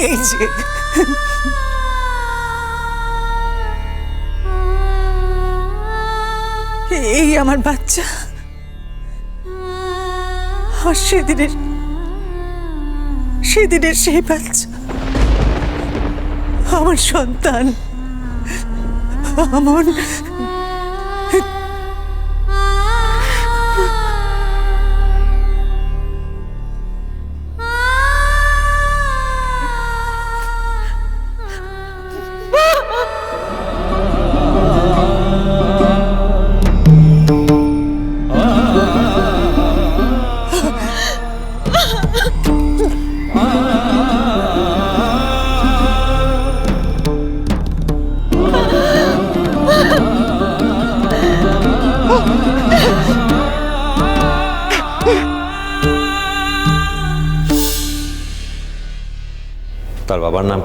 যে। এই আমার বাচ্চা। আর সেদিনের সেদিনের সেই বাচ্চা। আমার সন্তান। আমার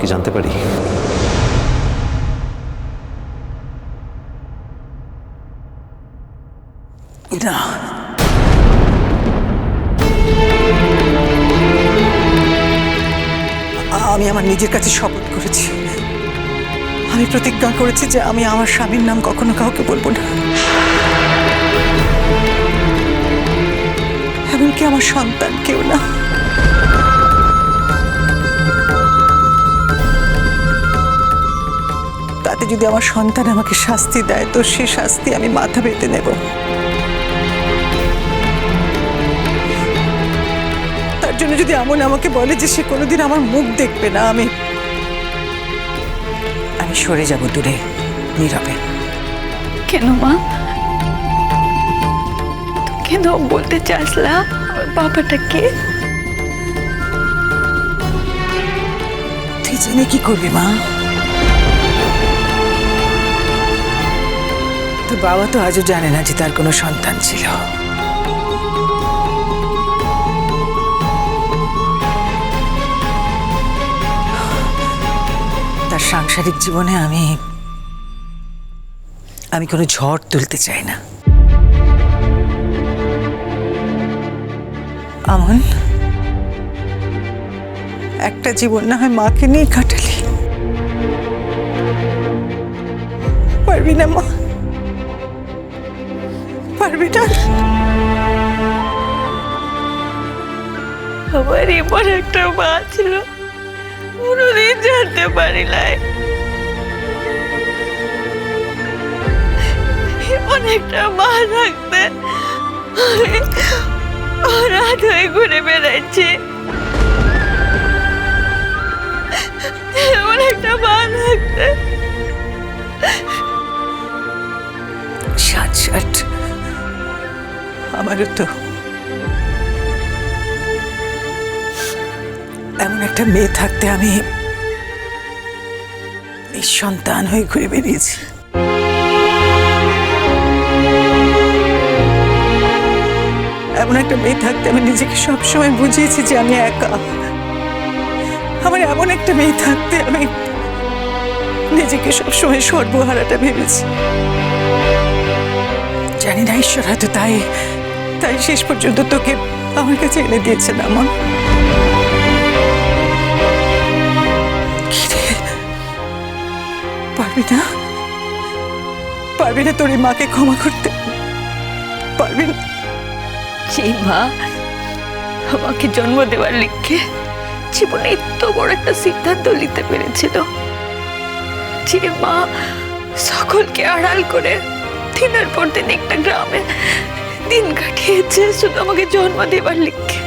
কি জানতে পারি? আমি আমার নিজের কাছে শপথ করেছি। আমি প্রতিজ্ঞা করেছি যে আমি আমার স্বামীর নাম কখনো কাউকে বলব না। এমনকি আমার সন্তান কেউ না। যদি আমার সন্তান আমাকে শাস্তি দেয় তো সে শাস্তি আমি মাথা পেতে নেব। তার জন্য যদি এমন আমাকে বলে যে সে কোনোদিন আমার মুখ দেখবে না আমি আমি সরে যাব দূরে নীরবে। কেন মা? কেন বলতে চাস না আমার বাবাটাকে? তুই জেনে কি করবি মা? তোর বাবা তো আজও জানে না যে তার কোনো সন্তান ছিল। তার সাংসারিক জীবনে আমি আমি কোনো ঝড় তুলতে চাই না। আমন, একটা জীবন না হয় মাকে নিয়ে কাটালি। পারবি না মা। পারবি আমার এমন একটা মা ছিল, কোনোদিন জানতে পারি নাই। এমন একটা মা থাকতে রাত হয়ে ঘুরে বেড়াচ্ছি। এমন একটা মা থাকতে। ষাট ষাট আমারও তো এমন একটা মেয়ে থাকতে আমি নিঃসন্তান হয়ে ঘুরে বেরিয়েছি এমন একটা মেয়ে থাকতে আমি নিজেকে সবসময় বুঝিয়েছি যে আমি একা। আমার এমন একটা মেয়ে থাকতে আমি নিজেকে সবসময় সর্বহারাটা ভেবেছি। জানি না ঈশ্বর, হয়তো তাই তাই শেষ পর্যন্ত তোকে আমার কাছে এনে দিয়েছেন আমন। কি পারবি না? পারবি না তোর মাকে ক্ষমা করতে? পারবি না? মা আমাকে জন্ম দেওয়ার লিখে জীবনে এত বড় একটা সিদ্ধান্ত নিতে পেরেছিল। যে মা সকলকে আড়াল করে দিনের পর দিন একটা গ্রামে দিন কাটিয়েছে, শুধু আমাকে জন্ম দেবার লিখে।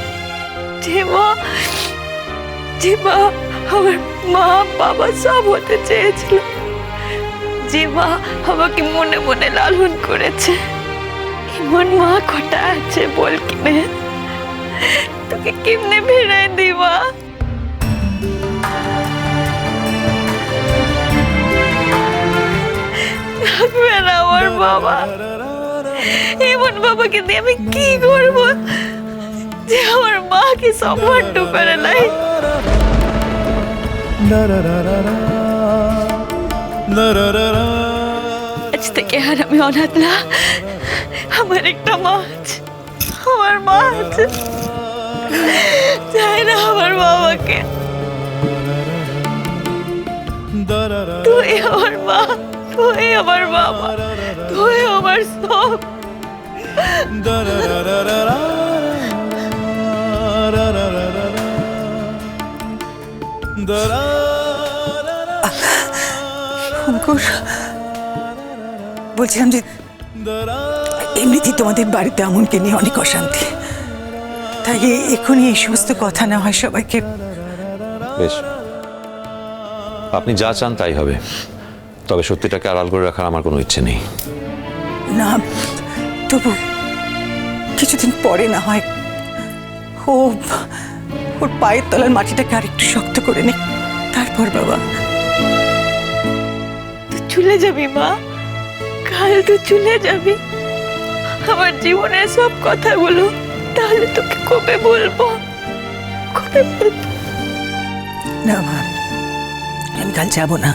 যে মা যে মা, আমার মা, বাবা সব হতে চেয়েছিল। যে মা আমাকে মনে মনে লালন করেছে। এমন মা কটা আছে বল কিনে। তোকে কেমনে ফেরাই দিবা আমার বাবা। এমন বাবাকে দিয়ে আমি কি করব? যে আমার মাকে সম্মান করে নাই। আজ থেকে আর আমি অনাথ না। আমার একটা মা আছে। আমার মা আছে। চাই না আমার বাবাকে। তুই আমার মা, তুই আমার বাবা। তুই আমার সব। অঙ্কুর বলছিলাম যে এমনিতেই তোমাদের বাড়িতে আমনকে নিয়ে অনেক অশান্তি। তাই এ- এক্ষুনি এই সমস্ত কথা না হয় সবাইকে বেশ। আপনি যা চান তাই হবে। তবে সত্যিটাকে আড়াল করে রাখার আমার কোনো ইচ্ছে নেই। না তবু কিছুদিন পরে না হয় ও ওর পায়ের তলার মাটিটাকে আর একটু শক্ত করে নে। তারপর বাবা। তুই চলে যাবি মা কাল তুই চলে যাবি। আমার জীবনের সব কথাগুলো তাহলে তোকে কবে বলব? কবে বলব? না মা আমি কাল যাব না।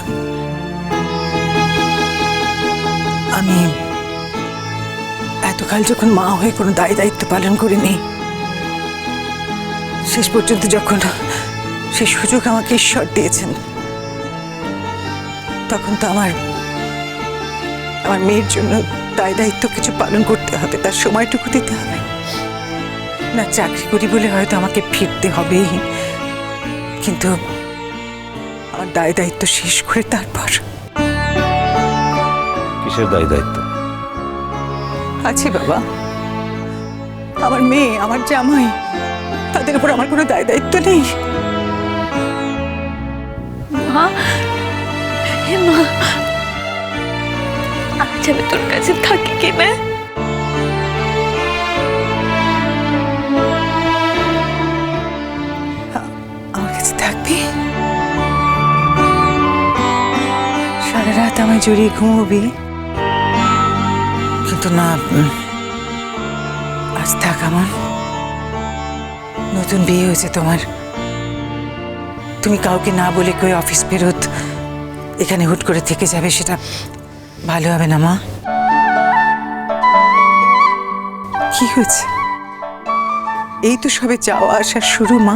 আমি এতকাল যখন মা হয়ে কোনো দায় দায়িত্ব পালন করিনি, শেষ পর্যন্ত যখন সেই সুযোগ আমাকে ঈশ্বর দিয়েছেন, তখন তো আমার আমার মেয়ের জন্য দায় দায়িত্ব কিছু পালন করতে হবে, তার সময়টুকু দিতে হবে। না চাকরি করি বলে হয়তো আমাকে ফিরতে হবেই, কিন্তু আমার দায় দায়িত্ব শেষ করে তারপর। কিসের দায় দায়িত্ব? আছে বাবা। আমার মেয়ে আমার জামাই তাদের উপর আমার কোনো দায় দায়িত্ব নেই। মা হে মা আজ আমি তোর কাছে থাকি কি না? আমার কাছে থাকবি? সারা রাত আমায় জড়িয়ে ঘুমোবি? কিন্তু না আজ থাক আমার। নতুন বিয়ে হয়েছে তোমার। তুমি কাউকে না বলে কই অফিস ফেরত এখানে হুট করে থেকে যাবে সেটা ভালো হবে না, মা। কি হয়েছে? এই তো সবে যাওয়া আসার শুরু, মা।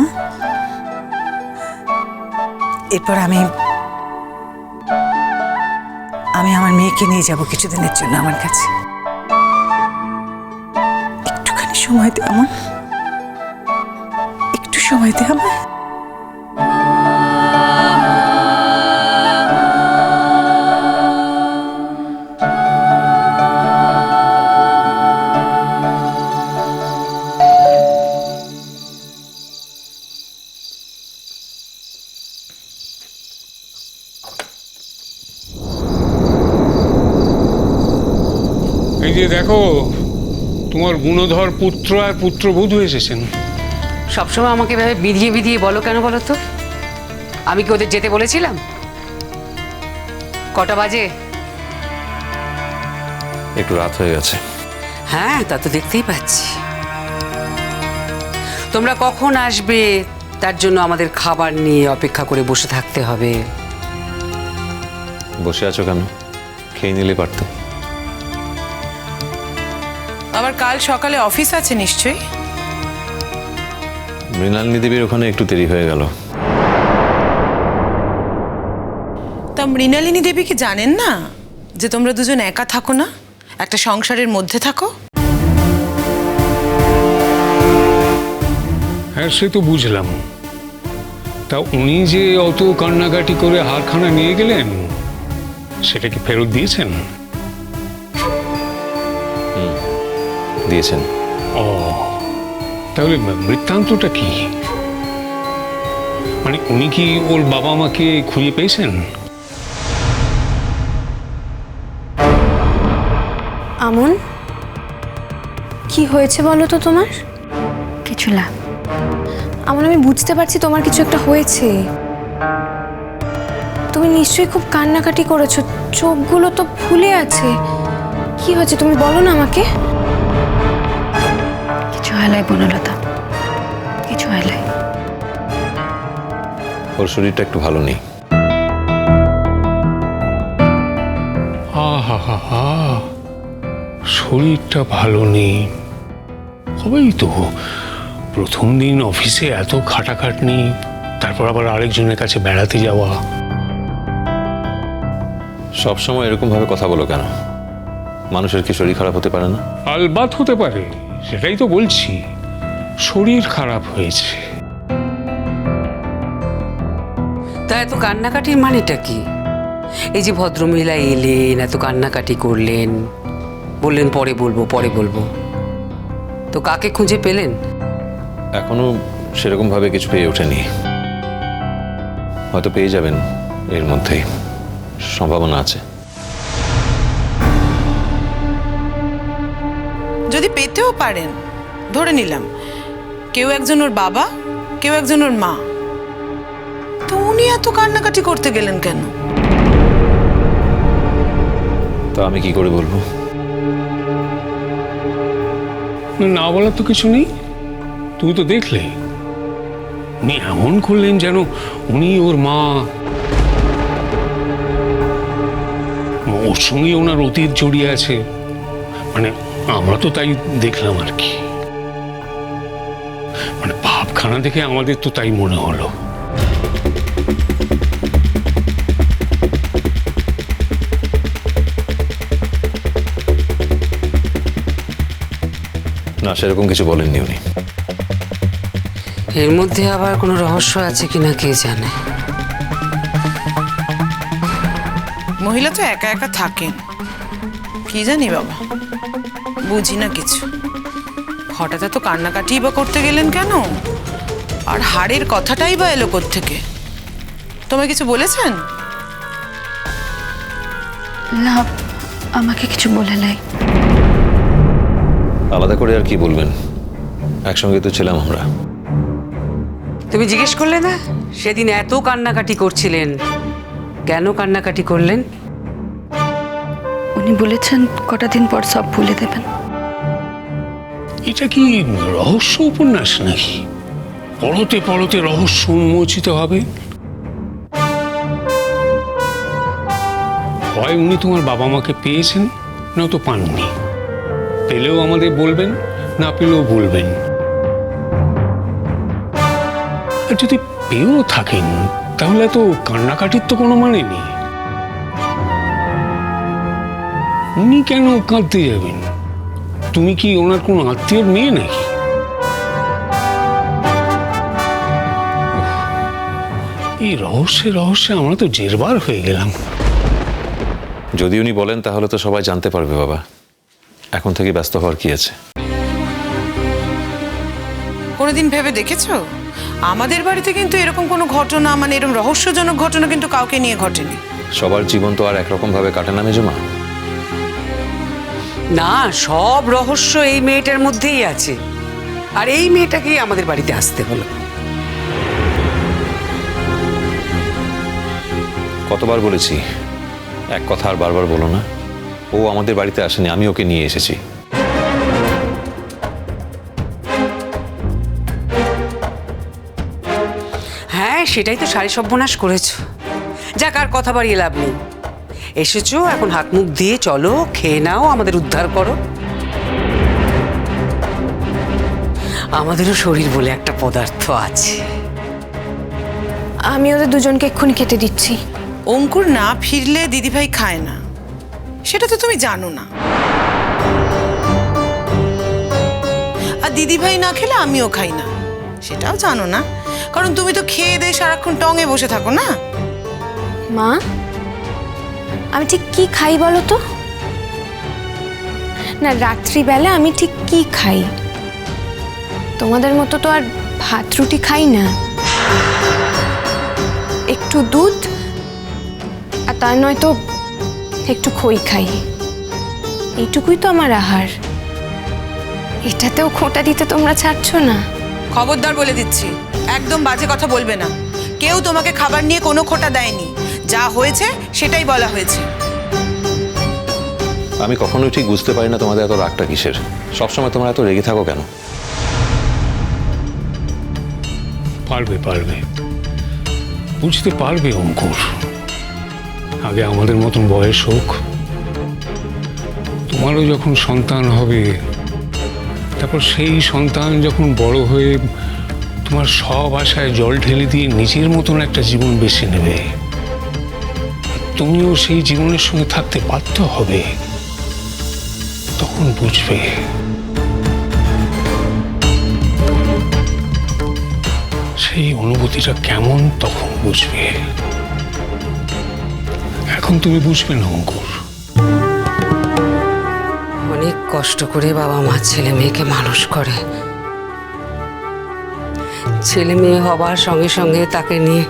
এরপর আমি আমি আমার মেয়েকে নিয়ে যাব কিছুদিনের জন্য আমার কাছে। সময় দে আমার একটু সময় দে আমার এই যে দেখো তোমার গুণধর পুত্র আর পুত্রবধূ এসেছেন। সবসময় আমাকে এভাবে বিধিয়ে বিধিয়ে বলো কেন বলো তো? আমি কি ওদের যেতে বলেছিলাম? কটা বাজে? একটু রাত হয়ে গেছে। হ্যাঁ তা তো দেখতেই পাচ্ছি। তোমরা কখন আসবে? তার জন্য আমাদের খাবার নিয়ে অপেক্ষা করে বসে থাকতে হবে। বসে আছো কেন? খেয়ে নিলে পারতো। আবার কাল সকালে অফিস আছে নিশ্চয়ই? মৃণালিনী দেবীর ওখানে একটু দেরি হয়ে গেল। তা মৃণালিনী দেবী কি জানেন না যে তোমরা দুজন একা থাকো না? একটা সংসারের মধ্যে থাকো? হ্যাঁ সে তো বুঝলাম। তা উনি যে অত কান্নাকাটি করে হারখানা নিয়ে গেলেন সেটা কি ফেরত দিয়েছেন? দিয়েছেন। ও তাহলে বৃত্তান্তটা কি? মানে উনি কি ওর বাবা মাকে খুঁজে পেয়েছেন? আমন কি হয়েছে বলো তো তোমার? কিছু না। আমন আমি বুঝতে পারছি তোমার কিছু একটা হয়েছে। তুমি নিশ্চয়ই খুব কান্নাকাটি করেছ চোখগুলো তো ফুলে আছে। কি হয়েছে তুমি বলো না আমাকে? হালাই বনলতা। কিছু হালাই ওর শরীরটা একটু ভালো নেই। আহা হা হা শরীরটা ভালো নেই। হবেই তো। প্রথম দিন অফিসে এত খাটাখাটনি তারপর আবার আরেকজনের কাছে বেড়াতে যাওয়া। সবসময় এরকম ভাবে কথা বলো কেন? মানুষের কি শরীর খারাপ হতে পারে না? আলবাত হতে পারে। সেটাই তো বলছি শরীর খারাপ হয়েছে। তা এত কান্নাকাটির মানেটা কি? এই যে ভদ্রমহিলা এলেন এত কান্নাকাটি করলেন বললেন পরে বলব পরে বলব। তো কাকে খুঁজে পেলেন? এখনও সেরকম ভাবে কিছু পেয়ে ওঠেনি। হয়তো পেয়ে যাবেন এর মধ্যেই সম্ভাবনা আছে। পারেন। ধরে নিলাম কেউ একজন ওর বাবা কেউ একজন ওর মা। তো উনি এত কান্নাকাটি করতে গেলেন কেন? তো আমি কি করে বলব? না বলার তো কিছু নেই। তুমি তো দেখলে। উনি এমন করলেন যেন উনি ওর মা ওর সঙ্গে ওনার অতীত জড়িয়ে আছে। মানে আমরা তো তাই দেখলাম আর কি। মানে ভাবখানা দেখে আমাদের তো তাই মনে হলো। না সেরকম কিছু বলেননি উনি। এর মধ্যে আবার কোনো রহস্য আছে কিনা কে জানে? মহিলা তো একা একা থাকেন। কি জানি বাবা? বুঝি না কিছু। হঠাৎ এত কান্নাকাটি বা করতে গেলেন কেন? আর হাড়ের কথাটাই বা এলো থেকে তোমায় কিছু বলেছেন? না আমাকে কিছু বলে নাই। আলাদা করে আর কি বলবেন? একসঙ্গে তো ছিলাম আমরা। তুমি জিজ্ঞেস করলে না? সেদিন এত কান্নাকাটি করছিলেন। কেন কান্নাকাটি করলেন? উনি বলেছেন কটা দিন পর সব ভুলে দেবেন। এটা কি রহস্য উপন্যাস নাকি? পড়তে পড়তে রহস্য উন্মোচিত হবে। হয় উনি তোমার বাবা মাকে পেয়েছেন নয়তো পাননি। পেলেও আমাদের বলবেন, না পেলেও বলবেন আর যদি পেয়েও থাকেন, তাহলে তো কান্নাকাটির তো কোনো মানে নেই। উনি কেন কাঁদতে যাবেন? তুমি কি ওনার কোনো আত্মীয়র মেয়ে নাকি? এই রহস্যে রহস্যে আমরা তো জেরবার হয়ে গেলাম। যদি উনি বলেন তাহলে তো সবাই জানতে পারবে বাবা। এখন থেকে ব্যস্ত হওয়ার কি আছে? কোনোদিন ভেবে দেখেছ? আমাদের বাড়িতে কিন্তু এরকম কোনো ঘটনা মানে এরকম রহস্যজনক ঘটনা কিন্তু কাউকে নিয়ে ঘটেনি। সবার জীবন তো আর একরকম ভাবে কাটে না মেজমা। না সব রহস্য এই মেয়েটার মধ্যেই আছে। আর এই মেয়েটাকেই আমাদের বাড়িতে আসতে হলো। কতবার বলেছি এক কথা আর বারবার বলো না। ও আমাদের বাড়িতে আসেনি আমি ওকে নিয়ে এসেছি। হ্যাঁ সেটাই তো সারি সর্বনাশ করেছ। যাক আর কথা বাড়িয়ে লাভ নেই। এসেছ? এখন হাত মুখ দিয়ে চলো খেয়ে নাও আমাদের উদ্ধার করো। আমাদেরও শরীর বলে একটা পদার্থ আছে। আমি ওদের দুজনকে এক্ষুনি খেতে দিচ্ছি। অঙ্কুর না ফিরলে দিদিভাই খায় না। সেটা তো তুমি জানো না। আর দিদিভাই না খেলে আমিও খাই না। সেটাও জানো না। কারণ তুমি তো খেয়ে দিয়ে সারাক্ষণ টঙে বসে থাকো না। মা আমি ঠিক কি খাই বলো তো? না, রাত্রিবেলা আমি ঠিক কি খাই? তোমাদের মতো তো আর ভাত রুটি খাই না। একটু দুধ, আর তার নয় তো একটু খই খাই। এইটুকুই তো আমার আহার। এটাতেও খোঁটা দিতে তোমরা ছাড়ছো না। খবরদার বলে দিচ্ছি, একদম বাজে কথা বলবে না। কেউ তোমাকে খাবার নিয়ে কোনো খোঁটা দেয়নি। যা হয়েছে সেটাই বলা হয়েছে। আমি কখনোই ঠিক বুঝতে পারি না তোমাদের এত রাগটা কিসের। সবসময় তোমরা এত রেগে থাকো কেন? পারবে পারবে। বুঝতে পারবে অঙ্কুর। আগে আমাদের মতন বয়স হোক। তোমারও যখন সন্তান হবে তারপর সেই সন্তান যখন বড় হয়ে তোমার সব আশায় জল ঢেলে দিয়ে নিজের মতন একটা জীবন বেছে নেবে। তুমিও সেই জীবনের সঙ্গে থাকতে বাধ্য হবে। তখন বুঝবে। সেই অনুভূতিটা কেমন তখন বুঝবে। এখন তুমি বুঝবে না, অঙ্কুর। অনেক কষ্ট করে বাবা মা ছেলে মেয়েকে মানুষ করে। ছেলে মেয়ে হবার সঙ্গে সঙ্গে তাকে নিয়ে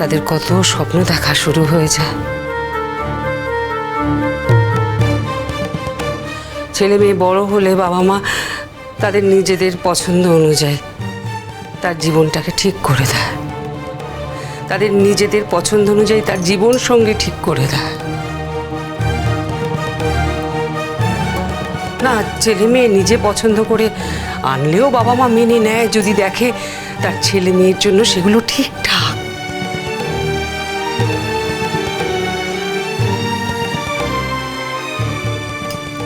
তাদের কত স্বপ্ন দেখা শুরু হয়ে যায় ছেলে মেয়ে বড় হলে বাবা মা তাদের নিজেদের পছন্দ অনুযায়ী তার জীবনটাকে ঠিক করে দেয়। তাদের নিজেদের পছন্দ অনুযায়ী তার জীবন সঙ্গে ঠিক করে দেয়। না, ছেলে মেয়ে নিজে পছন্দ করে আনলেও বাবা মা মেনে নেয়, যদি দেখে তার ছেলে মেয়ের জন্য সেগুলো ঠিকঠাক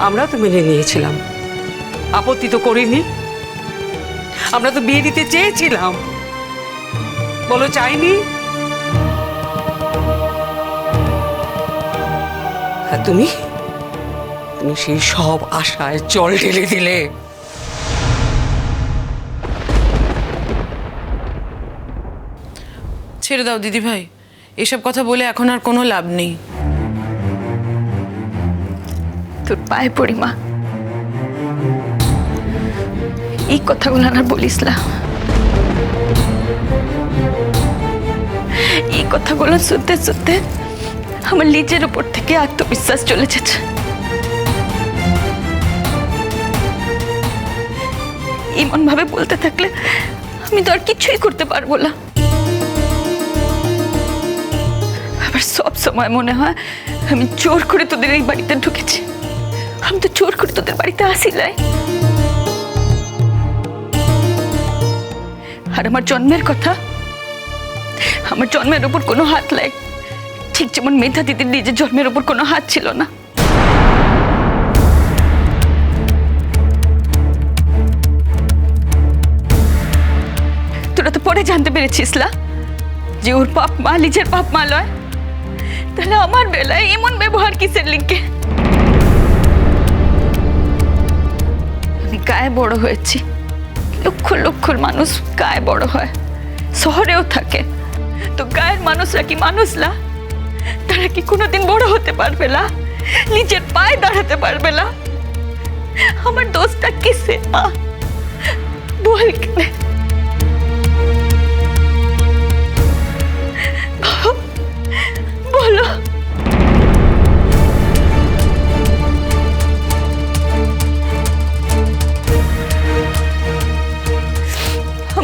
আমরা তো মেনে নিয়েছিলাম। আপত্তি তো করিনি। আমরা তো বিয়ে দিতে চেয়েছিলাম। বলো, চাইনি? আর তুমি? তুমি সেই সব আশায় জল ঢেলে দিলে। ছেড়ে দাও দিদি ভাই এসব কথা বলে এখন আর কোনো লাভ নেই। তোর পায়ে পড়ি, মা। এই কথাগুলো আর বলিস না। এই কথাগুলো শুনতে শুনতে আমার নিজের উপর থেকে আত্মবিশ্বাস চলে যাচ্ছে। এমন ভাবে বলতে থাকলে আমি তো আর কিছুই করতে পারব না। আবার সব সময় মনে হয় আমি জোর করে তোদের এই বাড়িতে ঢুকেছি। আমি তো জোর করে তোদের বাড়িতে আসিলাই আর আমার জন্মের কথা, আমার জন্মের ওপর কোনো হাত লাই ঠিক যেমন মেধা দিদির নিজের জন্মের ওপর কোনো হাত ছিল না। তোরা তো পরে জানতে পেরেছিস লা যে ওর পাপ মা, নিজের পাপ মা লয়। তাহলে আমার বেলায় এমন ব্যবহার কিসের লিঙ্কে? গায়ে বড় হয়েছি। লক্ষ লক্ষ মানুষ গায়ে বড় হয়। শহরেও থাকে। তো গায়ের মানুষরা কি মানুষলা? তারা কি কোনোদিন বড় হতে পারবে না নিজের পায়ে দাঁড়াতে পারবে না আমার দোষটা কিসে মা? বল কেনে। বলো।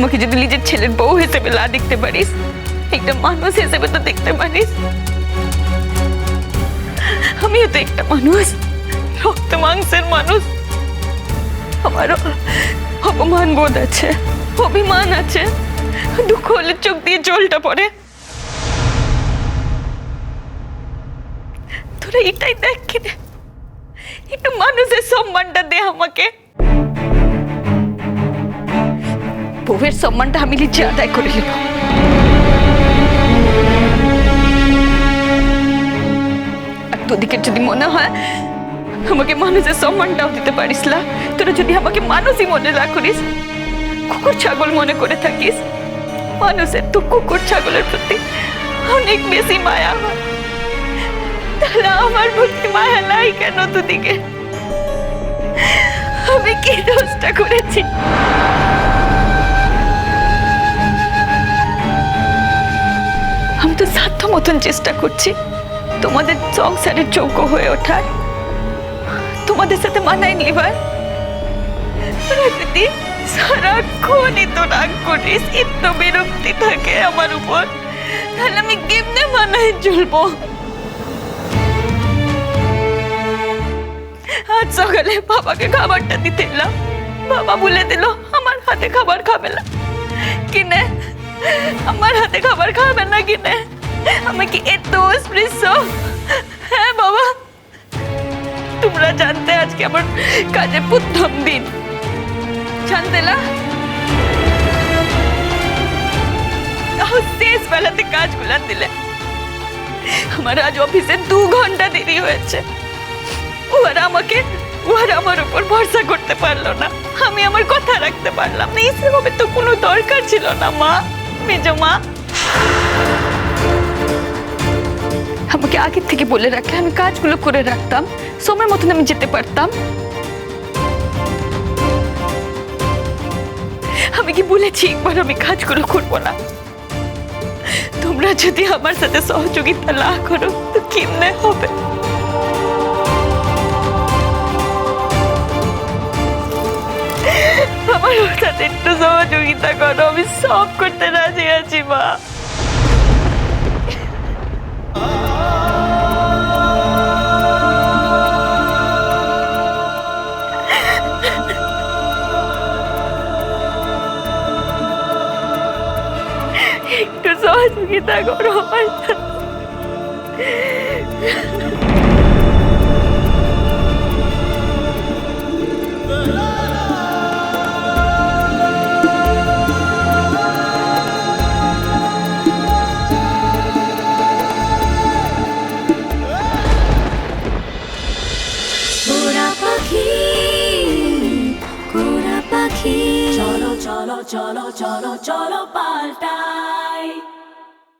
আমাকে যদি নিজের ছেলের বউ হিসেবে না দেখতে পারিস একটা মানুষ হিসেবে তো দেখতে পারিস আমিও তো একটা মানুষ রক্ত মাংসের মানুষ আমারও অপমান বোধ আছে অভিমান আছে দুঃখ হলে চোখ দিয়ে জলটা পড়ে তোরা এটাই দেখ কিনে একটু মানুষের সম্মানটা দে আমাকে বউয়ের সম্মানটা আমি নিজে আদায় করে নিব আর তোদিকে যদি মনে হয় আমাকে মানুষের সম্মানটাও দিতে পারিস না তোরা যদি আমাকে মানুষই মনে না করিস কুকুর ছাগল মনে করে থাকিস মানুষের তো কুকুর ছাগলের প্রতি অনেক বেশি মায়া হয় তাহলে আমার প্রতি মায়া নাই কেন তোদিকে আমি কি দোষটা করেছি মতন চেষ্টা করছি। তোমাদের সংসারের যোগ্য হয়ে ওঠার। তোমাদের সাথে মানায় নিবার। প্রকৃতি সারাক্ষণই তো রাগ করিস এত বিরক্তি থাকে আমার উপর। তাহলে আমি কেমনে মানায় চলবো? আজ সকালে বাবাকে খাবারটা দিতে এলাম। বাবা বলে দিল, আমার হাতে খাবার খাবে না। কিনে? আমার হাতে খাবার খাবে না কিনে? আমি কি এত স্পৃশ্য। হ্যাঁ বাবা। তোমরা জানতে আজকে আমার কাজে প্রথম দিন। জানতে না তাও শেষ বেলাতে কাজ গুলান দিলে। আমার আজ অফিসে দু ঘণ্টা দেরি হয়েছে। ও আমাকে, ও আমার উপর ভরসা করতে পারল না। আমি আমার কথা রাখতে পারলাম না। এসবে তো কোনো দরকার ছিল না, মা, মেজ মা। আমাকে আগের থেকে বলে রাখলে আমি কাজগুলো করে রাখতাম, সময় মতন আমি যেতে পারতাম। আমি কি বলেছি, একবার আমি কাজগুলো করব না? তোমরা যদি আমার সাথে সহযোগিতা না করো, তো কেমনে হবে? আমার সাথে একটু সহযোগিতা করো, আমি সব করতে রাজি আছি, মা। সহযোগিতা করো চলো চলো চলো চলো